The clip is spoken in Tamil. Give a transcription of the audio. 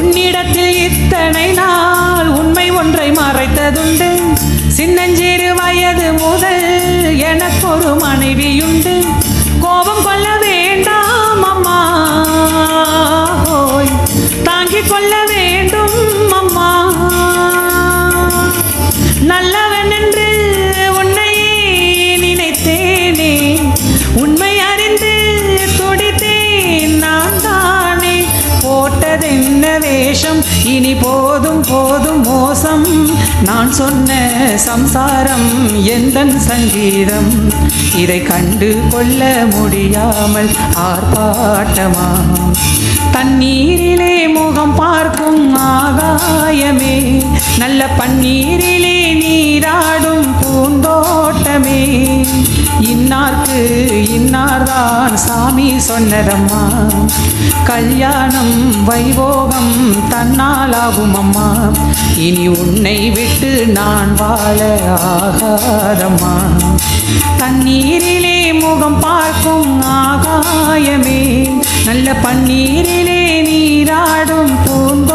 உன்னிடத்தில் இத்தனை நாள் உண்மை ஒன்றை மறைத்ததுண்டு. சின்னஞ்சிறு வயது முதல் எனக்கொரு மனைவியுண்டு. கோபம் கொள்ள வேண்டாம் அம்மா. தாங்கிக் கொள்ள வேண்டும் அம்மா. நல்ல போட்டதென்ன வேஷம்? இனி போதும் போதும் மோசம். நான் சொன்ன சம்சாரம் எந்த சங்கீதம்? இதை கண்டு கொள்ள முடியாமல் ஆர்ப்பாட்டமா தண்ணீரிலே முகம் பார்க்கும் ஆகாயமே நல்ல பன்னீரிலே நீராட இன்னார்க்கு இன்னார்தான் சாமி சொன்னதம்மா. கல்யாணம் வைபோகம் தன்னாலாகும் அம்மா இனி உன்னை விட்டு நான் வாழ ஆகாதம்மா. தண்ணீரிலே முகம் பார்க்கும் ஆகாயமே. நல்ல பன்னீரிலே நீராடும் பூந்த